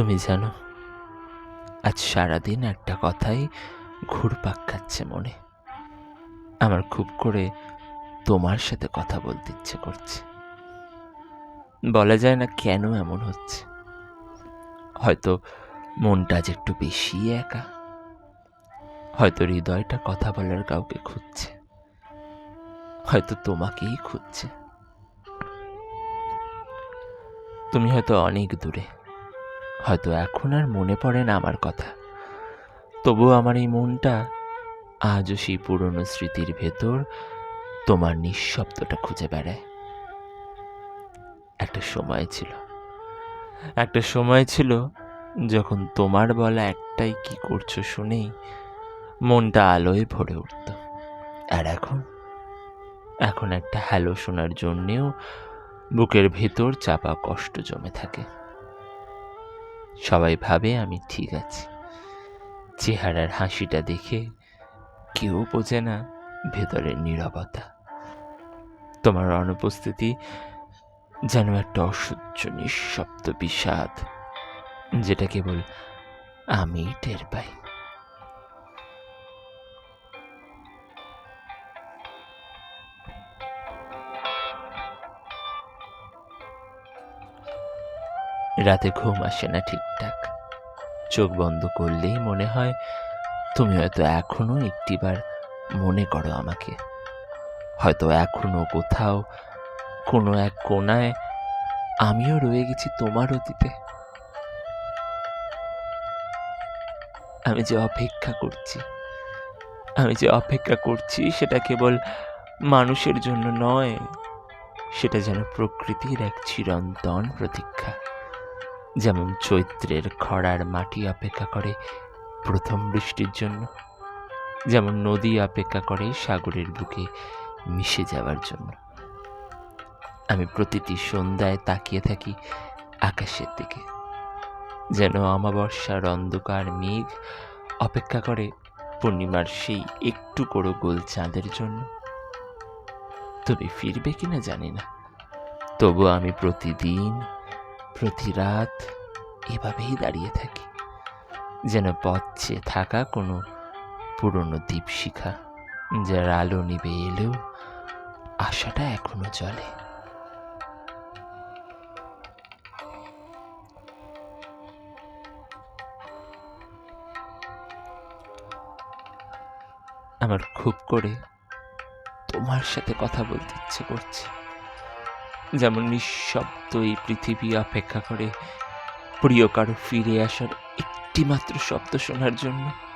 তুমি জানো আজ সারাদিন একটা কথাই ঘুরপাক খাচ্ছে মনে। আমার খুব করে তোমার সাথে কথা বলতে ইচ্ছে করছে। বলা যায় না কেন এমন হচ্ছে। হয়তো মনটা আজ একটু বেশি একা। হয়তো হৃদয়টা কথা বলার কাউকে খুঁজছে। হয়তো তোমাকেই খুঁজছে। তুমি হয়তো অনেক দূরে। হয়তো এখন আর মনে পড়ে না আমার কথা। তবুও আমার এই মনটা আজও সেই পুরনো স্মৃতির ভেতর তোমার নিঃশব্দটা খুঁজে বেড়ায়। একটা সময় ছিল। একটা সময় ছিল যখন তোমার বলা একটাই কি করছ শুনেই মনটা আলোয় ভরে উঠত। আর এখন? এখন একটা হ্যালো শোনার জন্যেও বুকের ভেতর চাপা কষ্ট জমে থাকে। সবাই ভাবে আমি ঠিক আছি। চেহারার হাসিটা দেখে কেউ বোঝে না ভেতরের নিরবতা। তোমার অনুপস্থিতি যেন একটা অসহ্য নিঃশব্দ বিষাদ, যেটা কেবল আমি টের পাই। রাতে ঘুম আসে না ঠিকঠাক। চোখ বন্ধ করলেই মনে হয় তুমি হয়তো এখনও একটিবার মনে করো আমাকে। হয়তো এখনও কোথাও, কোনো এক কোনায় আমিও রয়ে গেছি তোমার অতীতে। আমি যে অপেক্ষা করছি, আমি যে অপেক্ষা করছি সেটা কেবল মানুষের জন্য নয়, সেটা যেন প্রকৃতির এক চিরন্তন প্রতীক্ষা। যেমন চৈত্রের খরার মাটি অপেক্ষা করে প্রথম বৃষ্টির জন্য, যেমন নদী অপেক্ষা করে সাগরের বুকে মিশে যাওয়ার জন্য। আমি প্রতিটি সন্ধ্যায় তাকিয়ে থাকি আকাশের দিকে, যেন অমাবস্যার অন্ধকার মেঘ অপেক্ষা করে পূর্ণিমার সেই একটু করে গোল চাঁদের জন্য। তুমি ফিরবে কিনা জানি না, তবু আমি প্রতিদিন প্রতি রাত এভাবেই দাঁড়িয়ে থাকি, যেন পথ থাকা কোনো পুরনো দীপশিখা, যার আলো নিবে এলেও আশাটা এখনও চলে আমার খুব করে তোমার সাথে কথা বলতে ইচ্ছে করছে। যেমন নিঃশব্দ এই পৃথিবী অপেক্ষা করে প্রিয় কারও ফিরে আসার একটিমাত্র শব্দ শোনার জন্য।